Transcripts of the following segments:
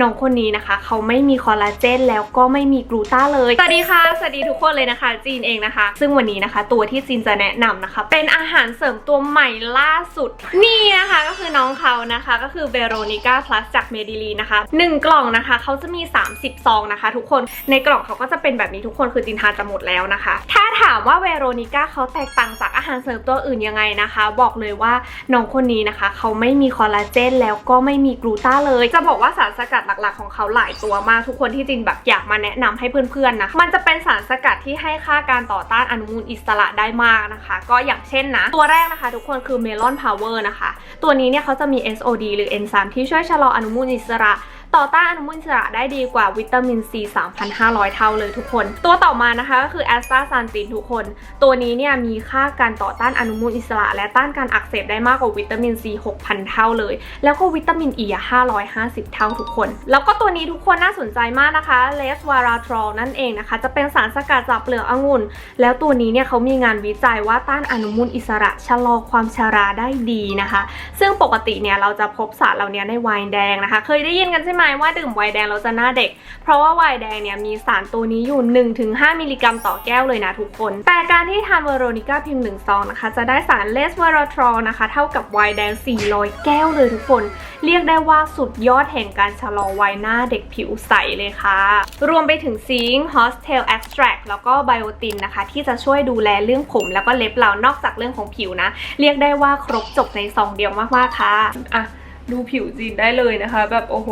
น้องคนนี้นะคะ เขาไม่มีคอลลาเจนแล้วก็ไม่มีกลูต้าเลย สวัสดีค่ะ สวัสดีทุกคนเลยนะคะ จีนเองนะคะ ซึ่งวันนี้นะคะ ตัวที่จีนจะแนะนำนะคะ เป็นอาหารเสริมตัวใหม่ล่าสุด นี่นะคะก็คือน้องเขานะคะ ก็คือเวโรนิก้าพลัสจากเมดิลีนะคะหนึ่งกล่องนะคะ เขาจะมี 30 ซองนะคะ ทุกคน ในกล่องเขาก็จะเป็นแบบนี้ทุกคน คือจินทานจะหมดแล้วนะคะ ถ้าถามว่าเวโรนิก้าเขาแตกต่างจากอาหารเสริมตัวอื่นยังไงนะคะ บอกเลยว่าน้องคนนี้นะคะ เขาไม่มีคอลลาเจนแล้วก็ไม่มีกลูต้าเลย จะบอกว่าสารสกัดหลักๆของเขาหลายตัวมากทุกคนที่จินแบบอยากมาแนะนำให้เพื่อนๆนะคะมันจะเป็นสารสกัดที่ให้ค่าการต่อต้านอนุมูลอิสระได้มากนะคะ ก็อย่างเช่นนะ ตัวแรกนะคะ ทุกคนคือเมลอนพาวเวอร์นะคะ ตัวนี้เนี่ยเขาจะมี SOD หรือเอนไซม์ที่ช่วยชะลออนุมูลอิสระ ต่อต้านอนุมูลอิสระได้ดีกว่าวิตามินซี3,500 เท่าเลยทุกคน ตัวต่อมานะคะก็คือแอสตาซานตินทุกคน ตัวนี้เนี่ยมีค่าการต่อต้านอนุมูลอิสระ และต้านการอักเสบได้มากกว่าวิตามินซี6,000 เท่าเลย แล้วก็วิตามินอีอะ550 เท่าทุกคน แล้วก็ตัวนี้ทุกคนน่าสนใจมากนะคะเลสวาราทรอลนั่นเองนะคะ จะเป็นสารสกัดจากเปลือกองุ่น แล้วตัวนี้เนี่ยเขามีงานวิจัยว่าต้านอนุมูลอิสระชะลอความชราได้ดีนะคะ ซึ่งปกติเนี่ยเราจะพบสารเหล่านี้ในไวน์แดงนะคะ เคยได้ยินกันใช่ไหมว่าดื่มไวน์แดงเราจะหน้าเด็ก เพราะว่าไวน์แดงเนี่ยมีสารตัวนี้อยู่ 1-5 มิลลิกรัมต่อแก้วเลยนะทุกคน แต่การที่ทานเวโรนิก้าเพียงหนึ่งซองนะคะ จะได้สารเลสเวอรทรอลนะคะ เท่ากับไวน์แดง 400 แก้วเลยทุกคน เรียกได้ว่าสุดยอดแห่งการชะลอวัยหน้าเด็กผิวใสเลยค่ะ รวมไปถึงซิงค์ฮอสเทลแอ็กซ์แทรแล้วก็ไบโอตินนะคะ ที่จะช่วยดูแลเรื่องผมแล้วก็เล็บเรานอกจากเรื่องของผิวนะ เรียกได้ว่าครบจบในซองเดียวมากๆค่ะอะดูผิวจีนได้เลยนะคะ แบบโอ้โห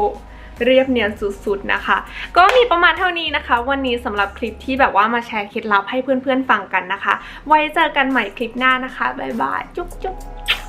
เรียบเนียนสุดๆนะคะ ก็มีประมาณเท่านี้นะคะ วันนี้สำหรับคลิปที่แบบว่ามาแชร์เคล็ดลับให้เพื่อนๆฟังกันนะคะ ไว้เจอกันใหม่คลิปหน้านะคะบ๊ายบายจุ๊บจุ๊บ